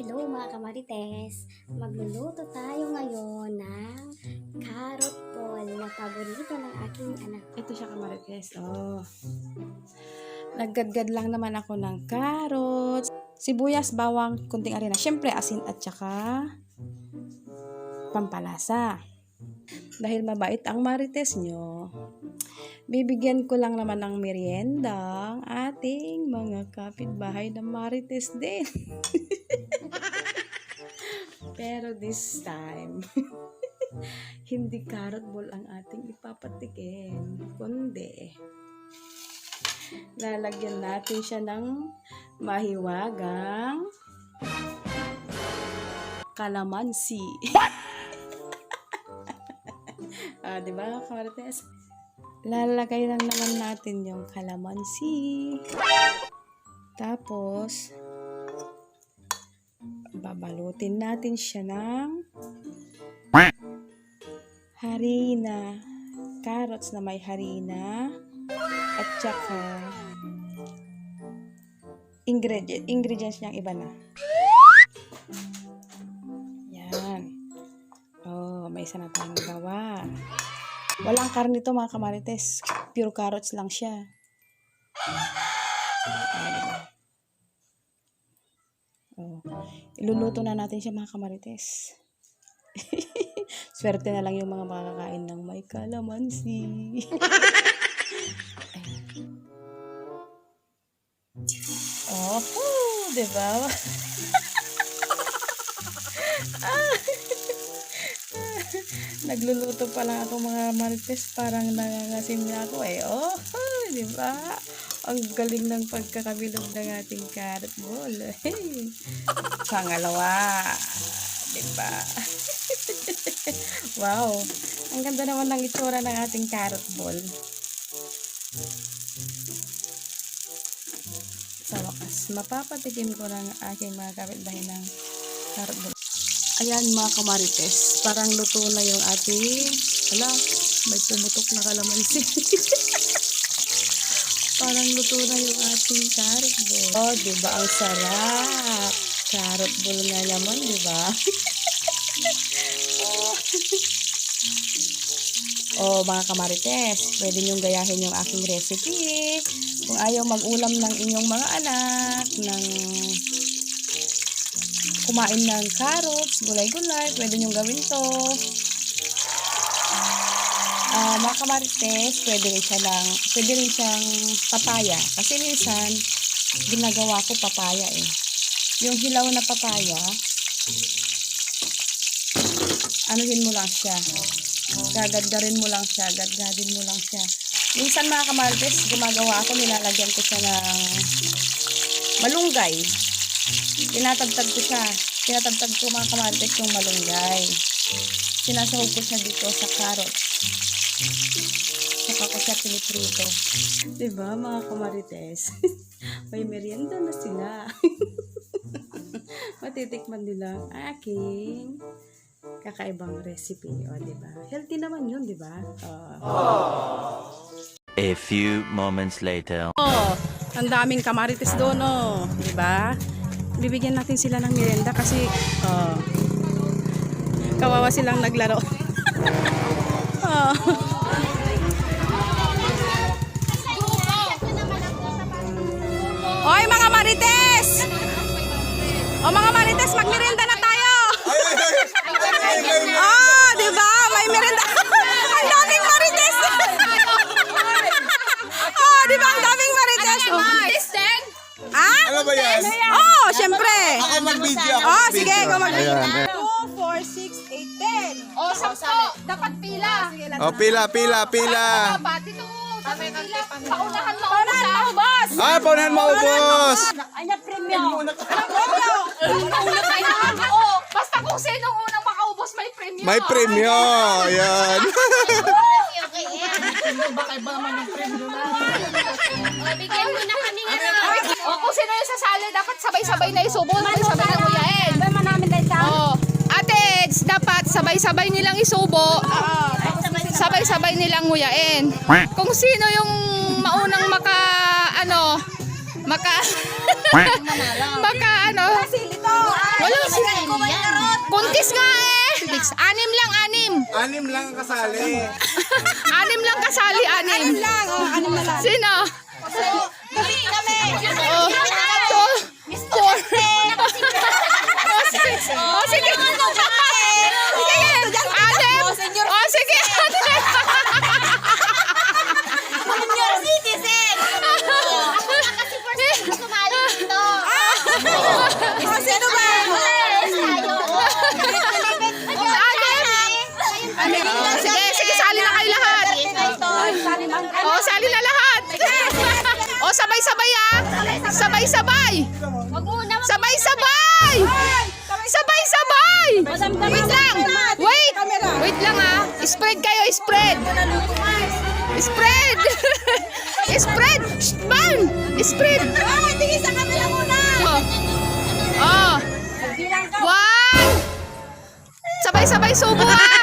Hello mga kamarites! Magluluto tayo ngayon ng carrot ball na paborito ng aking anak. Ito siya kamarites. Oh. Naggadgad lang naman ako ng carrots, sibuyas, bawang, kunting arena. Siyempre, asin at saka pampalasa. Dahil mabait ang marites nyo, bibigyan ko lang naman ng merienda ang ating mga kapitbahay na marites din. Pero this time, hindi carrot ball ang ating ipapatikin, kundi lalagyan natin siya ng mahiwagang kalamansi. ah, di ba, Marites? Lalagay lang naman natin yung kalamansi. Tapos, babalutin natin siya ng harina. Carrots na may harina. At saka, ingredient, ingredients niyang iba na. Yan. May isa na tayong gawa. Walang karne ito mga kamarites. Pure carrots lang siya. Oh, diba? Iluluto na natin siya mga kamarites. Swerte na lang yung mga makakain ng may kalamansi. Oh, di ba? Nagluluto pa lang ako mga marites, parang nangangasim na ako eh. Oh, di ba? Ang galing ng pagkakabilog ng ating carrot ball. Hey. Pangalawa, di ba? wow, ang ganda naman ng itsura ng ating carrot ball. Sa wakas, mapapatikim ko ng aking mga kapitbahay ng carrot ball. Ayan mga kamarites, parang luto na yung ating, ala, may pumutok na kalamansi. parang luto na yung ating carrot ball. Oh, di ba ang sarap? Carrot ball nga naman, di ba? oh, mga kamarites, pwede niyong gayahin yung aking recipe. Kung ayaw mag-ulam ng inyong mga anak, ng kumain ng carrots, gulay-gulay, pwede nyo gawin to. Ah, mga kamarites, pwede rin siya lang, pwede rin siyang papaya. Kasi minsan, ginagawa ko papaya eh. Yung hilaw na papaya, anuhin mo lang siya. Gagadgarin mo lang siya, gadgadin mo lang siya. Minsan mga kamarites, gumagawa ako, nilalagyan ko siya ng malunggay. Tinatagtag ko siya. Tinatagtag ko mga kamarites yung malunggay. Sinasahog ko siya dito sa carrots. Saka ko siya piniprito. Diba mga kamarites? May merienda na sila. Matitikman nila ang aking kakaibang recipe. O, diba? Healthy naman yun, diba? Oh. A few moments later. Oh, ang daming kamarites doon, oh. Di ba? Bibigyan natin sila ng merienda kasi oh, kawawa silang naglaro. oh. Oy, mga marites! O mga marites, magmerienda na tayo! Oh, di ba? May merienda. ang daming marites! oh, di ba? Ang daming marites. Oh. Ah? Ano ba yan? Oh, syempre. Ako mag-video ako. Oh, sige, ikaw mag Ayan. 2, 4, 6, 8, 10. O, sampo. Dapat pila. Oh, pila, pila, pila. Dapat ito. Dapat pila. Paunahan mo. Paunahan mo, boss. Ah, paunahan mo ubos. Una kayo. Oo. Basta kung sino unang makaubos, may premyo. May premyo. Ayan. Bigyan mo na kami ng O, kung sino yung sasali, dapat sabay-sabay na isubo. Sabay-sabay na kuyain. namin tayo sa O, ate, dapat sabay-sabay nilang isubo. Oo. sabay-sabay nilang nguyain. Kung sino yung maunang maka, ano, maka, maka, ano, wala si, kuntis nga eh. Anim lang, anim. Anim lang ang kasali. Anim lang kasali, anim. Anim lang, oh, anim na lang. Sino? Oh, sige, sige, sali na kayo lahat. Oh, sali na lahat. Oh, sabay-sabay ah. Sabay-sabay. Sabay-sabay. Sabay-sabay. Wait lang. Wait. Wait lang ah. Spread kayo, spread. Spread. Spread. Shh, Ban. Spread. Oh. Oh. One. Sabay-sabay subo ah.